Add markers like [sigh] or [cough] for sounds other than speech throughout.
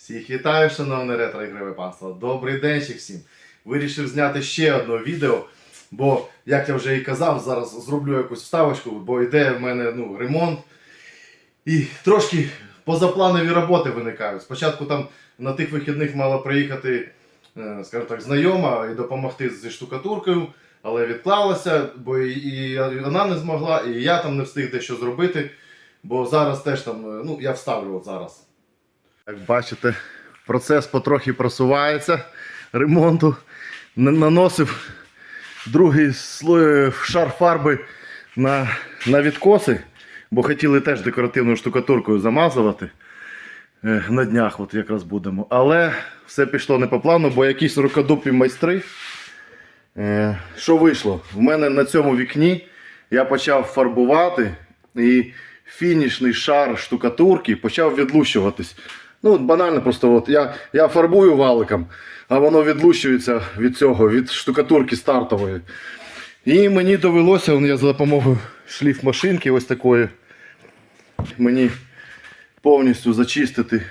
Всіх вітаю, шановне ретро ігрове панство. Добрий день ще всім. Вирішив зняти ще одне відео, бо, як я вже і казав, зараз зроблю якусь вставочку, бо йде в мене ну, ремонт. І трошки позапланові роботи виникають. Спочатку там на тих вихідних мала приїхати, е, скажімо так, знайома і допомогти зі штукатуркою, але відклалася, бо і вона не змогла, і я там не встиг дещо зробити. Бо зараз теж там, е, ну я вставлю от зараз. Як бачите, процес потрохи просувається ремонту. Наносив другий слой шар фарби на, на відкоси, бо хотіли теж декоративною штукатуркою замазувати. Е, На днях от якраз будемо. Але все пішло не по плану, бо якісь рукодупі майстри. Е, Що вийшло? В мене на цьому вікні я почав фарбувати і фінішний шар штукатурки почав відлущуватись. Ну, банально, просто от я, я фарбую валиком, а воно відлущується від цього, від штукатурки стартової. І мені довелося, я за допомогою шліф-машинки ось такої, мені повністю зачистити.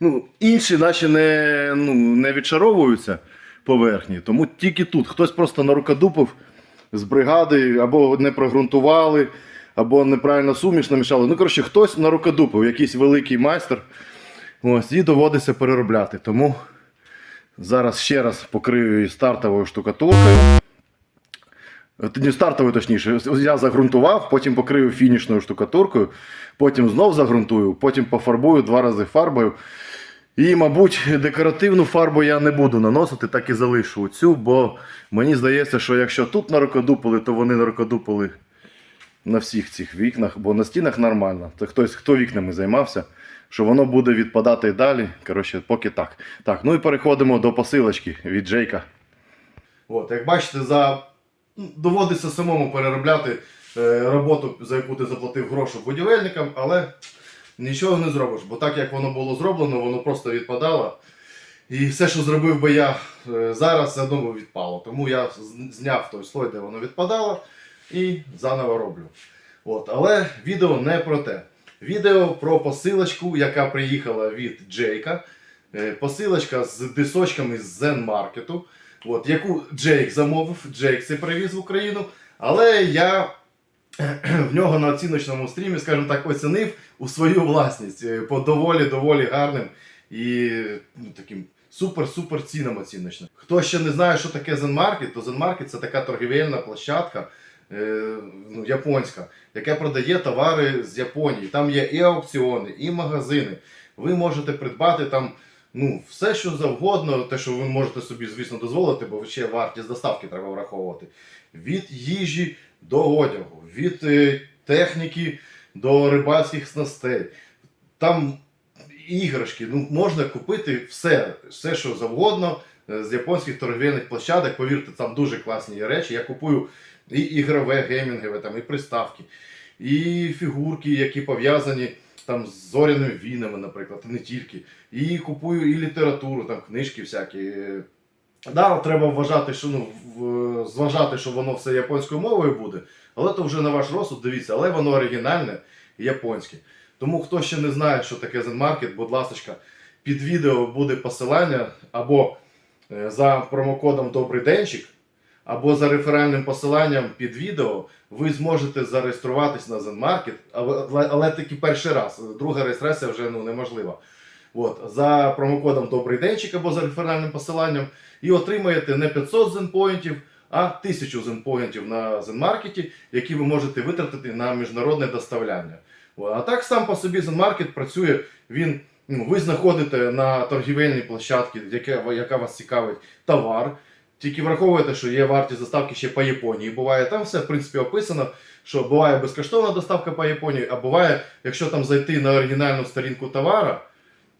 Ну, інші наші не, ну, не відшаровуються поверхні, тому тільки тут. Хтось просто нарукодупив з бригади, або не прогрунтували, або неправильно суміш намішали. Ну, коротше, хтось нарукодупив, якийсь великий майстер. Ось, і доводиться переробляти. Тому зараз ще раз покрию її стартовою штукатуркою. Не стартовою, точніше, я загрунтував, потім покрию фінішною штукатуркою, потім знов загрунтую, потім пофарбую два рази фарбою. І, мабуть, декоративну фарбу я не буду наносити, так і залишу цю, бо мені здається, що якщо тут нарокодупили, то вони нарокодупили на всіх цих вікнах, бо на стінах нормально. Це хтось, хто вікнами займався, що воно буде відпадати далі. Коротше, поки так. Так, ну і переходимо до посилочки від Джейка. От, як бачите, за... доводиться самому переробляти е, роботу, за яку ти заплатив гроші будівельникам, але нічого не зробиш, бо так як воно було зроблено, воно просто відпадало. І все, що зробив би я е, зараз, все одно відпало. Тому я зняв той слой, де воно відпадало, і заново роблю. От, але відео не про те. Відео про посилочку, яка приїхала від Джейка. Е, Посилочка з дисочками з Zen Market, от, яку Джейк замовив, Джейк це привіз в Україну. Але я в нього на оціночному стрімі, скажімо так, оцінив у свою власність е, по доволі доволі гарним і ну, таким супер-супер цінам оціночним. Хто ще не знає, що таке Zen Market, то Zen Market це така торгівельна площадка е, ну, японська, яка продає товари з Японії. Там є і аукціони, і магазини. Ви можете придбати там ну, все, що завгодно, те, що ви можете собі, звісно, дозволити, бо ще вартість доставки треба враховувати. Від їжі до одягу, від е, техніки до рибальських снастей. Там іграшки, ну, можна купити все, все, що завгодно е, з японських торгівельних площадок. Повірте, там дуже класні речі. Я купую і ігрове, геймінгове, там, і приставки, і фігурки, які пов'язані там з зоряними війнами, наприклад, не тільки. І купую і літературу, там книжки всякі. Да, треба вважати, що ну, зважати, що воно все японською мовою буде, але то вже на ваш розсуд, дивіться, але воно оригінальне і японське. Тому хто ще не знає, що таке Zen Market, будь ласка, під відео буде посилання або е, за промокодом Добрий Денчик, або за реферальним посиланням під відео ви зможете зареєструватись на Zen Market, але, але тільки перший раз. Друга реєстрація вже ну, неможлива. От, за промокодом Добрий Денчик або за реферальним посиланням і отримаєте не 500 зенпоінтів, а 1000 зенпоінтів на зенмаркеті, які ви можете витратити на міжнародне доставляння. О, А так сам по собі зенмаркет працює. Він, ну, ви знаходите на торгівельній площадці, яка, яка вас цікавить, товар. Тільки враховуєте, що є вартість доставки ще по Японії. Буває там все в принципі описано, що буває безкоштовна доставка по Японії, а буває, якщо там зайти на оригінальну сторінку товара,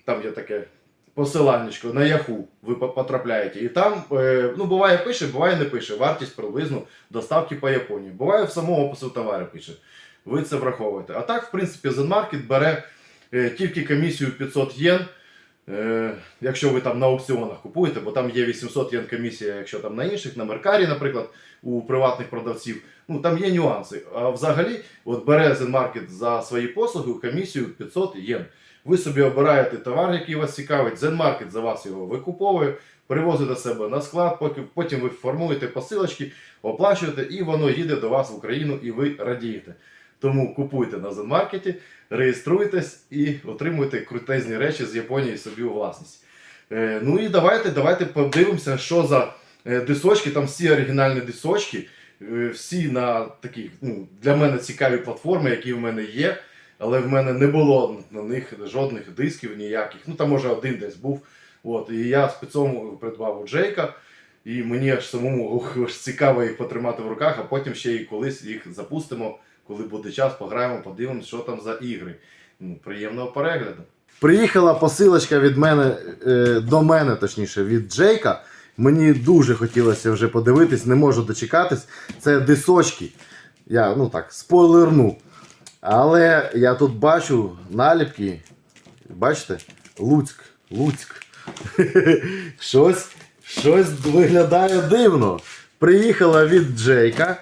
там є таке посиланнячко на Yahoo ви потрапляєте. І там е, ну, буває пише, буває не пише. Вартість приблизно доставки по Японії. Буває в самому опису товару пише. Ви це враховуєте. А так, в принципі, Zenmarket бере е, тільки комісію 500 єн. Е, якщо ви там на аукціонах купуєте, бо там є 800 єн комісія, якщо там на інших, на Меркарі, наприклад, у приватних продавців, ну там є нюанси. А взагалі, от бере Zenmarket за свої послуги комісію 500 єн. Ви собі обираєте товар, який вас цікавить, Zenmarket за вас його викуповує, привозить до себе на склад, потім ви формуєте посилочки, оплачуєте, і воно їде до вас в Україну, і ви радієте. Тому купуйте на Zenmarket, реєструйтесь і отримуйте крутезні речі з Японії собі у власність. Е, ну і давайте, давайте подивимося, що за е, дисочки. Там всі оригінальні дисочки, е, всі на такі ну, для мене цікаві платформи, які в мене є. Але в мене не було на них жодних дисків ніяких. Ну там може один десь був. От, і я спецом придбав у Джейка. І мені аж самому [laughs] ух, цікаво їх потримати в руках, а потім ще і колись їх запустимо, коли буде час, пограємо, подивимося, що там за ігри. Ну, приємного перегляду. Приїхала посилочка від мене е, до мене, точніше, від Джейка. Мені дуже хотілося вже подивитись, не можу дочекатись. Це дисочки. Я ну так, спойлерну. Але я тут бачу наліпки. Бачите? Луцьк. Луцьк. [laughs] щось, щось виглядає дивно. Приїхала від Джейка,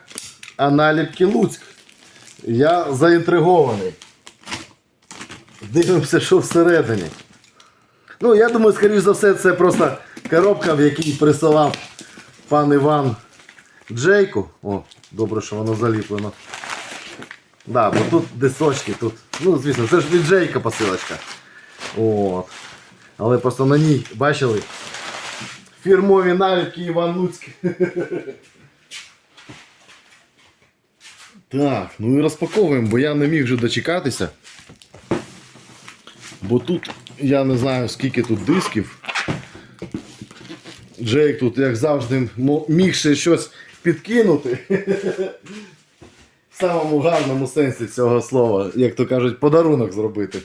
а наліпки Луцьк. Я заінтригований. Дивимося, що всередині. Ну, я думаю, скоріш за все, це просто коробка, в якій присилав пан Іван Джейку. О, добре, що воно заліплено. Да, бо тут дисочки, тут. Ну, звісно, це ж від Джейка посилочка. От. Але просто на ній, бачили, фірмові наліпки Іван Луцьк. [laughs] Так, ну і розпаковуємо, бо я не міг вже дочекатися. Бо тут я не знаю скільки тут дисків. Джейк тут, як завжди, міг ще щось підкинути. В самому гарному сенсі цього слова, як то кажуть, подарунок зробити.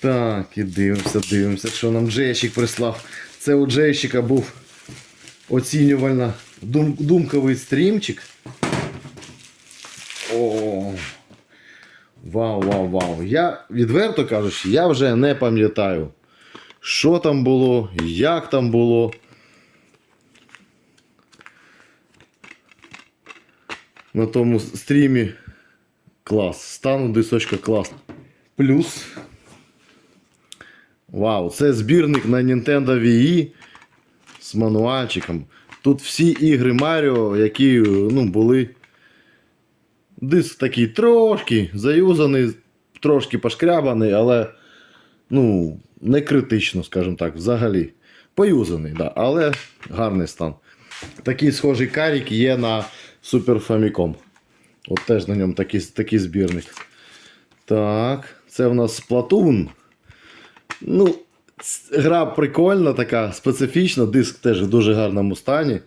Так, і дивимося, дивимося, що нам Джейщик прислав. Це у Джейщика був оцінювально думковий стрімчик. О, вау, вау, вау. Я, відверто кажучи, я вже не пам'ятаю, що там було, як там було. На тому стрімі клас. Стану дисочка клас. Плюс. Вау, це збірник на Nintendo Wii з мануальчиком. Тут всі ігри Маріо, які ну, були. Диск такий трошки заюзаний, трошки пошкрябаний, але ну, не критично, скажімо так, взагалі. Поюзаний, да, але гарний стан. Такий схожий карік є на Super Famicom. От теж на ньому такий, такий збірник. Так, це в нас Splatoon. Ну, гра прикольна, така, специфічна, диск теж в дуже гарному стані.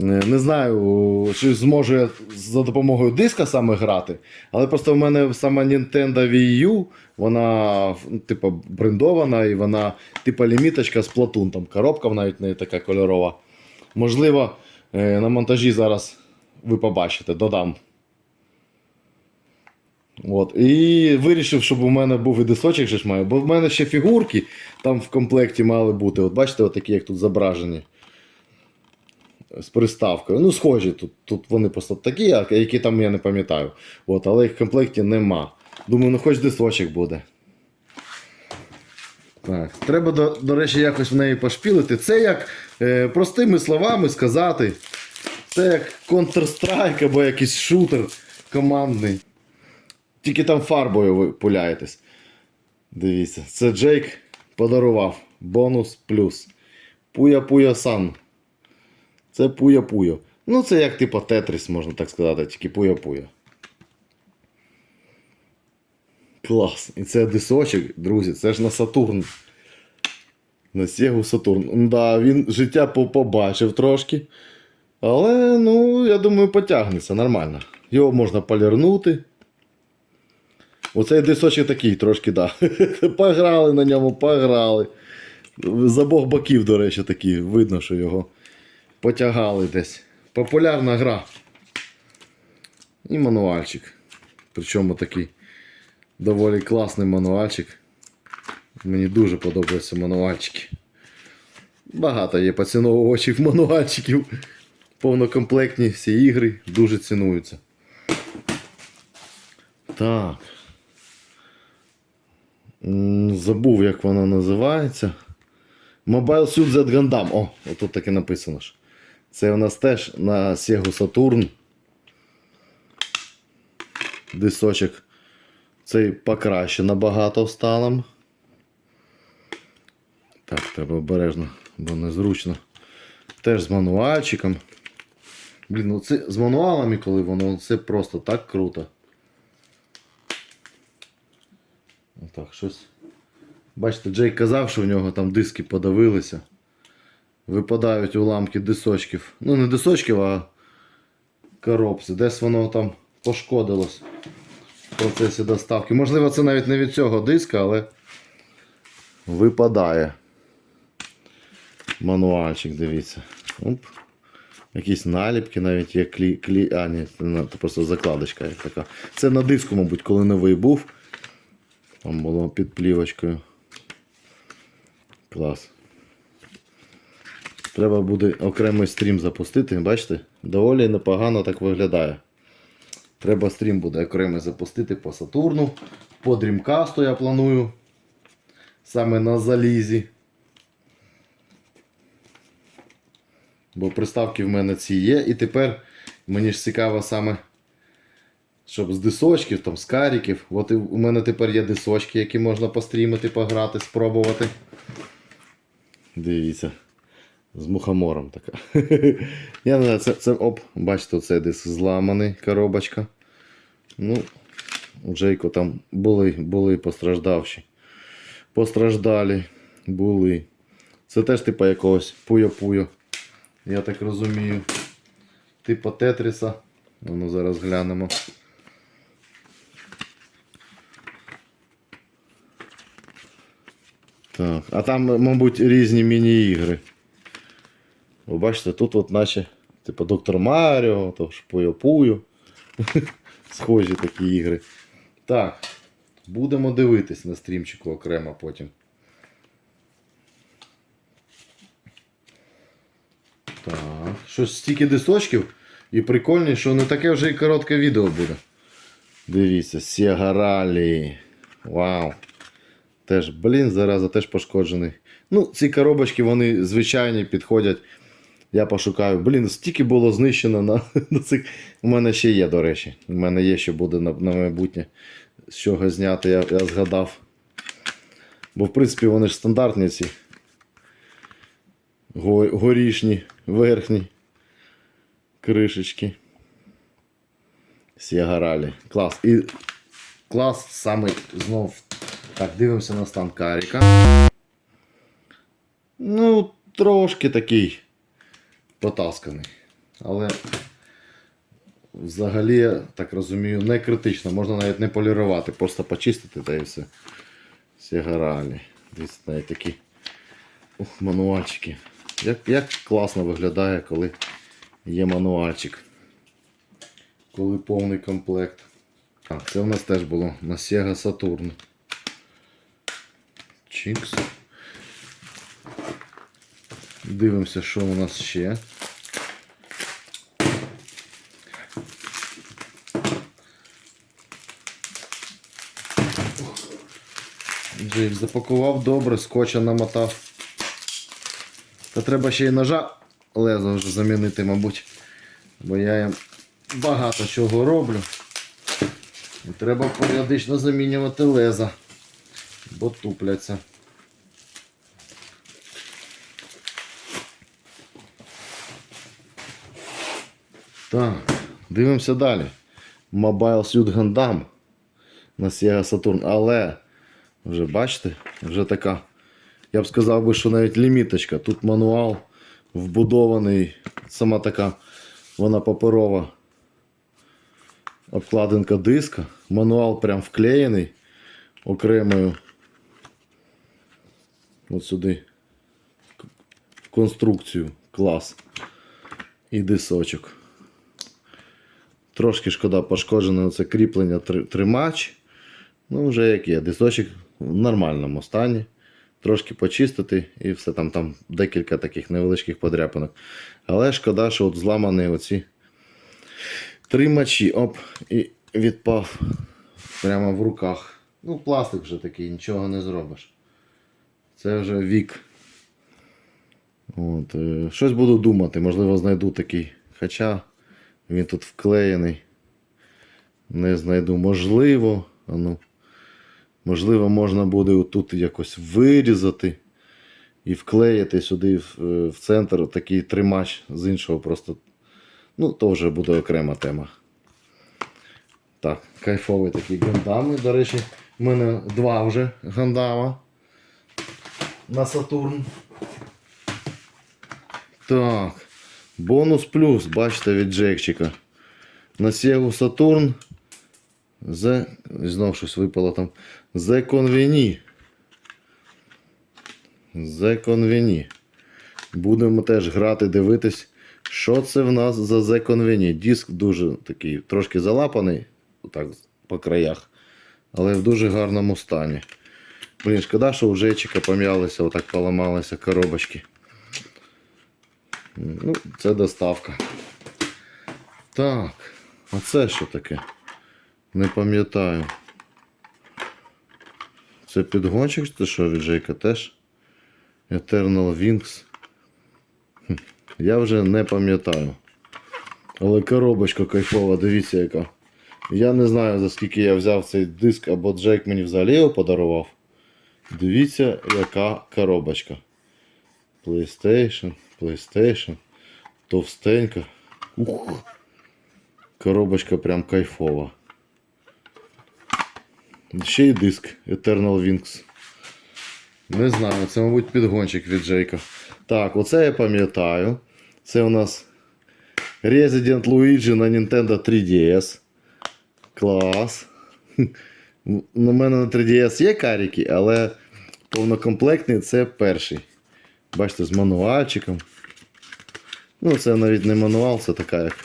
Не знаю, чи зможу я за допомогою диска саме грати, але просто в мене сама Nintendo Wii U, вона типу, брендована і вона типу ліміточка з Splatoon, там коробка навіть не така кольорова. Можливо, е, на монтажі зараз ви побачите, додам. От. І вирішив, щоб у мене був і дисочок, же ж маю, бо в мене ще фігурки там в комплекті мали бути. От бачите, от такі, як тут зображені. З приставкою. Ну, схожі, тут, тут вони просто такі, які там я не пам'ятаю. От, але їх в комплекті нема. Думаю, ну хоч дисочок буде. Так, треба, до, до речі, якось в неї пошпілити. Це як е, простими словами сказати. Це як Counter-Strike або якийсь шутер командний. Тільки там фарбою ви пуляєтесь. Дивіться, це Джейк подарував. Бонус плюс. Пуя-пуя сан. Це пуя-пуя. Ну, це як типу Тетріс, можна так сказати, тільки пуя-пуя. Клас. І це дисочок, друзі, це ж на Сатурн. На Сєгу Сатурн. Да, він життя побачив трошки. Але, ну, я думаю, потягнеться нормально. Його можна полірнути. Оцей дисочок такий трошки, да. [laughs] Пограли на ньому, пограли. З обох боків, до речі, такі. Видно, що його потягали десь. Популярна гра. І мануальчик. Причому такий доволі класний мануальчик. Мені дуже подобаються мануальчики. Багато є поціновувачів мануальчиків. Повнокомплектні всі ігри дуже цінуються. Так. Забув, як воно називається. Mobile Suit Z Gundam. О, отут таке написано ж. Це у нас теж на Sega Saturn. Дисочок. Цей покраще набагато стало. Так, треба обережно, бо незручно. Теж з мануальчиком. Блін, ну це з мануалами, коли воно це просто так круто. Отак, щось. Бачите, Джей казав, що в нього там диски подавилися. Випадають уламки дисочків. Ну, не дисочків, а коробці. Десь воно там пошкодилось в процесі доставки. Можливо, це навіть не від цього диска, але випадає. Мануальчик, дивіться. Оп. Якісь наліпки навіть є клі. клі... А, ні, це просто закладочка як така. Це на диску, мабуть, коли новий був. Там було під плівочкою. Клас. Треба буде окремий стрім запустити. Бачите? Доволі непогано так виглядає. Треба стрім буде окремий запустити по Сатурну. По Dreamcast я планую. Саме на залізі. Бо приставки в мене ці є. І тепер мені ж цікаво саме, щоб з дисочків, там, з каріків. От у мене тепер є дисочки, які можна пострімити, пограти, спробувати. Дивіться. З мухомором така. [laughs] Я не знаю, це, це оп, бачите, це десь зламаний коробочка. Ну, у Джейко там були, були постраждавші. Постраждалі були. Це теж типа якогось пуйо-пуйо. Я так розумію. Типа Тетріса. Ну, зараз глянемо. Так, а там, мабуть, різні міні-ігри. Ви бачите, тут от наче, типу Доктор Маріо, то ж Пуyo-Пуyo. [laughs] Схожі такі ігри. Так, будемо дивитись на стрімчику окремо потім. Так, щось стільки дисочків і прикольні, що не таке вже і коротке відео буде. Дивіться, Rally. Вау. Теж, блін, зараза, теж пошкоджений. Ну, ці коробочки, вони звичайні, підходять. Я пошукаю. Блін, стільки було знищено на, [laughs] на цих. У мене ще є, до речі. У мене є, що буде на, на майбутнє. З чого зняти, я, я згадав. Бо, в принципі, вони ж стандартні ці. Го- Горішні, верхні кришечки. Сігаралі. Клас. І клас саме знов. Так, дивимося на стан каріка. Ну, трошки такий потасканий. Але взагалі, я так розумію, не критично. Можна навіть не полірувати, просто почистити та і все. Сігаралі. Дивіться, навіть такі ух, мануальчики. Як, як класно виглядає, коли є мануальчик. Коли повний комплект. Так, це у нас теж було на Sega Saturn. Чікс. Дивимося, що у нас ще. Джейк запакував добре, скотча намотав. Та треба ще й ножа лезо вже замінити, мабуть. Бо я їм багато чого роблю. І треба періодично замінювати леза, бо тупляться. Так, дивимося далі. Mobile Suit Gundam на Sega Saturn. Але вже бачите, вже така. Я б сказав би, що навіть ліміточка. Тут мануал вбудований, сама така, вона паперова обкладинка диска. Мануал прям вклеєний окремою. От сюди. Конструкцію. Клас. І дисочок. Трошки шкода пошкоджене це кріплення тримач. Ну, вже як є. Дисочок в нормальному стані. Трошки почистити і все там, там декілька таких невеличких подряпинок. Але шкода, що от зламані оці тримачі. Оп, і відпав прямо в руках. Ну, пластик вже такий, нічого не зробиш. Це вже вік. От, е, щось буду думати, можливо, знайду такий. Хоча він тут вклеєний. Не знайду. Можливо, ну, можливо, можна буде тут якось вирізати і вклеїти сюди в, е, в центр такий тримач з іншого просто. Ну, то вже буде окрема тема. Так, кайфовий такий гандами. До речі, в мене два вже гандама на Сатурн. Так. Бонус плюс, бачите, від Джекчика. На Sega Saturn. The... Знов щось випало там. The Conveni. The Conveni. Будемо теж грати, дивитись, що це в нас за The Conveni. Диск дуже такий, трошки залапаний, отак, по краях, але в дуже гарному стані. Блін, шкода, що у Жечика пом'ялися, отак поламалися коробочки. Ну, це доставка. Так, а це що таке? Не пам'ятаю. Це підгончик, це що від Джейка теж? Eternal Wings. Я вже не пам'ятаю. Але коробочка кайфова, дивіться яка. Я не знаю за скільки я взяв цей диск, або Джейк мені взагалі його подарував. Дивіться, яка коробочка. PlayStation, PlayStation. Товстенька. Ух. Коробочка прям кайфова. Ще й диск Eternal Wings. Не знаю, це, мабуть, підгончик від Джейка. Так, оце я пам'ятаю. Це у нас Resident Luigi на Nintendo 3DS. Клас. [laughs] На мене на 3DS є каріки, але повнокомплектний це перший. Бачите, з мануальчиком. Ну, це навіть не мануал, це така як.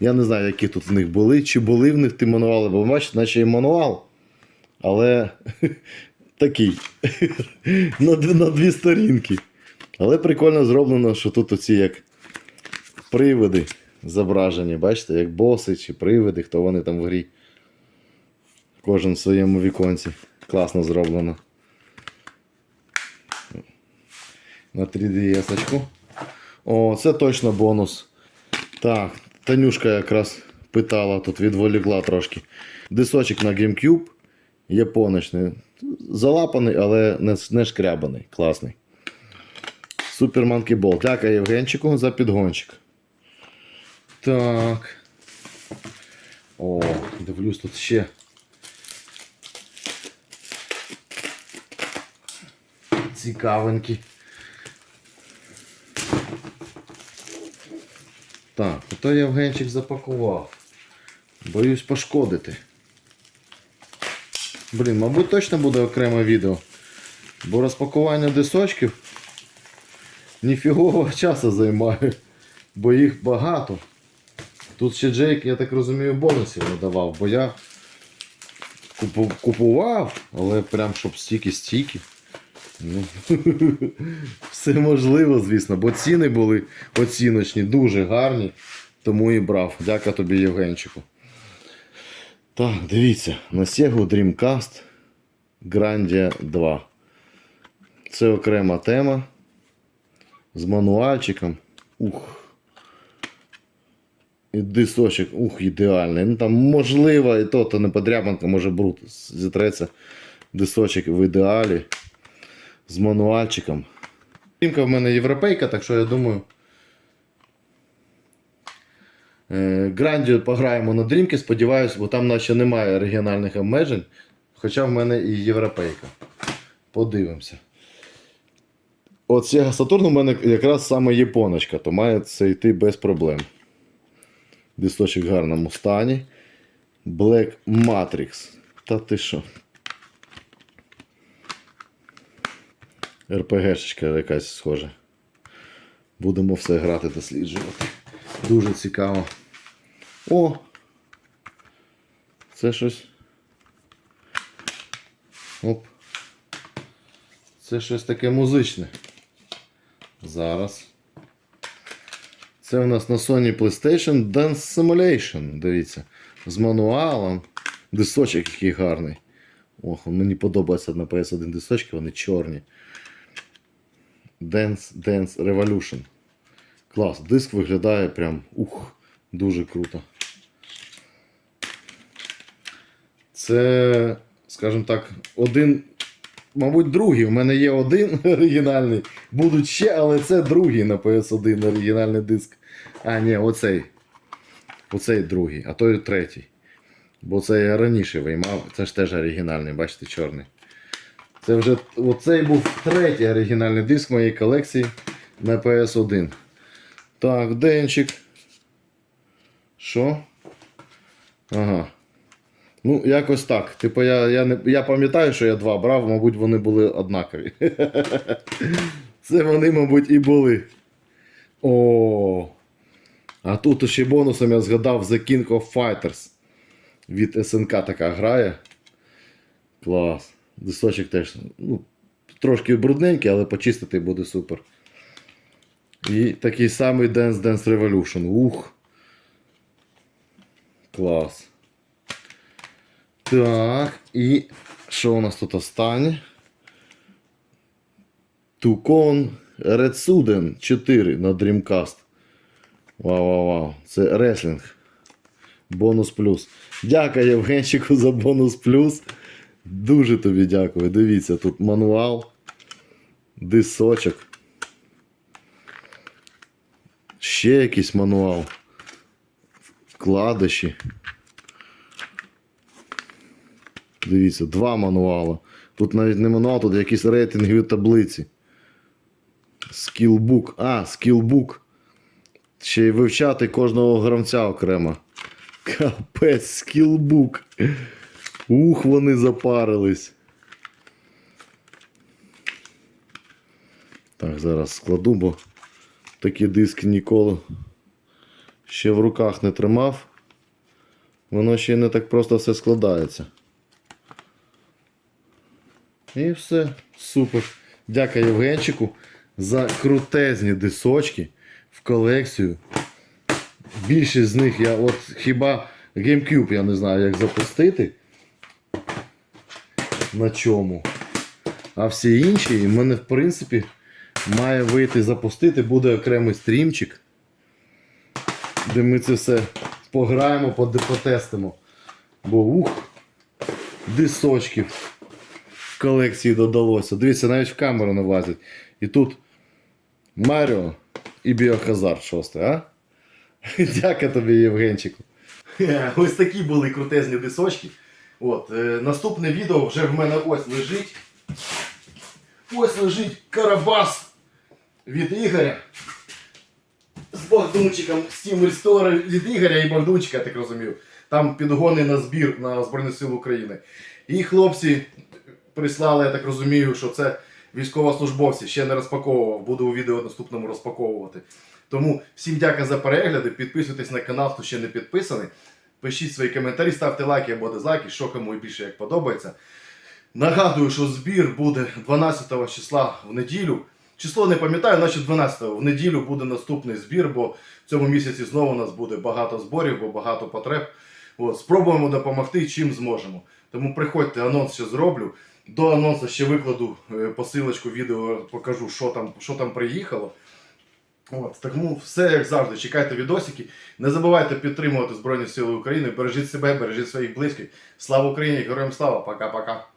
Я не знаю, які тут в них були, чи були в них ті мануали, бо бачите, наче і мануал. Але [laughs] такий. [laughs] на, на дві сторінки. Але прикольно зроблено, що тут оці як привиди зображені, бачите, як боси чи привиди, хто вони там в грі. Кожен в своєму віконці. Класно зроблено. На 3DS. -очку. О, це точно бонус. Так, Танюшка якраз питала, тут відволікла трошки. Дисочок на GameCube. Японочний. Залапаний, але не, не шкрябаний. Класний. Супер Monkey Ball. Дякую Євгенчику за підгончик. Так. О, дивлюсь тут ще. Цікавенькі. Так, ото Євгенчик запакував. Боюсь пошкодити. Блін, мабуть, точно буде окреме відео. Бо розпакування дисочків ніфігового [laughs] часу займає, бо їх багато. Тут ще Джейк, я так розумію, бонусів не давав, бо я купував, але прям щоб стільки-стільки. Ну, [laughs] все можливо, звісно, бо ціни були оціночні, дуже гарні, тому і брав. Дяка тобі, Євгенчику. Так, дивіться, на Sega Dreamcast Grandia 2. Це окрема тема. З мануальчиком. Ух. І дисочок, ух, ідеальний. Ну там можливо, і то, то не подрябанка, може бруд зітреться. Дисочок в ідеалі. З мануальчиком. Сімка в мене європейка, так що я думаю. Е, Грандію пограємо на дрімки, сподіваюся, бо там наче немає регіональних обмежень. Хоча в мене і європейка. Подивимося. От Sega Saturn у мене якраз саме японочка, то має це йти без проблем. Дисточок в гарному стані. Black Matrix. Та ти що? РПГшечка якась схожа. Будемо все грати, досліджувати. Дуже цікаво. О! Це щось. Оп. Це щось таке музичне. Зараз. Це у нас на Sony PlayStation Dance Simulation. Дивіться. З мануалом. Дисочок який гарний. Ох, мені подобається на PS1 дисочки, вони чорні. Dance Dance Revolution. Клас, диск виглядає прям ух, дуже круто. Це, скажімо так, один, мабуть, другий. У мене є один [laughs] оригінальний. Будуть ще, але це другий на PS1 оригінальний диск. А, ні, оцей. Оцей другий, а той третій. Бо це я раніше виймав, це ж теж оригінальний, бачите, чорний. Це вже оцей був третій оригінальний диск моєї колекції на PS1. Так, денчик. Що? Ага. Ну, якось так. Типу, я, я, не, я пам'ятаю, що я два брав, мабуть, вони були однакові. [laughs] Це вони, мабуть, і були. О. А тут ще бонусом я згадав The King of Fighters. Від СНК така грає. Клас. Дисочок теж. Ну, трошки брудненький, але почистити буде супер. І такий самий Dance Dance Revolution. Ух. Клас. Так, і що у нас тут останнє? Тукон Рецуден 4 на Dreamcast. Вау, вау, вау. Це реслінг. Бонус плюс. Дякую Євгенчику за бонус плюс. Дуже тобі дякую. Дивіться, тут мануал, дисочок. Ще якийсь мануал. Вкладиші. Дивіться, два мануали. Тут навіть не мануал, тут якісь рейтингові таблиці. Скілбук. А, скілбук. Ще й вивчати кожного гравця окремо. Капець, скілбук. Ух, вони запарились. Так, зараз складу, бо такі диски ніколи ще в руках не тримав. Воно ще не так просто все складається. І все, супер. Дякую Євгенчику за крутезні дисочки в колекцію. Більшість з них я от хіба GameCube я не знаю, як запустити. На чому. А всі інші, і в мене, в принципі, має вийти запустити, буде окремий стрімчик, де ми це все пограємо, потестимо. Бо ух, дисочків в колекції додалося. Дивіться, навіть в камеру не влазить. І тут Маріо і Біохазард 6, а? [laughs] Дяка тобі, Євгенчику. Ось такі були крутезні дисочки. От, е, наступне відео вже в мене ось лежить. Ось лежить Карабас від Ігоря. З Богдунчиком Steam Restore від Ігоря і Богдунчика, я так розумію. Там підгони на збір на Збройні Сили України. І хлопці прислали, я так розумію, що це військовослужбовці. Ще не розпаковував, буду у відео наступному розпаковувати. Тому всім дякую за перегляди. Підписуйтесь на канал, хто ще не підписаний. Пишіть свої коментарі, ставте лайки або дизлайки, що кому більше як подобається. Нагадую, що збір буде 12 числа в неділю. Число не пам'ятаю, значить 12 в неділю буде наступний збір, бо в цьому місяці знову у нас буде багато зборів, бо багато потреб. От, спробуємо допомогти, чим зможемо. Тому приходьте, анонс ще зроблю. До анонсу ще викладу е, посилочку відео, покажу, що там, що там приїхало. От, тому все як завжди. Чекайте відосики. Не забувайте підтримувати Збройні Сили України. Бережіть себе, бережіть своїх близьких. Слава Україні! Героям слава! Пока-пока!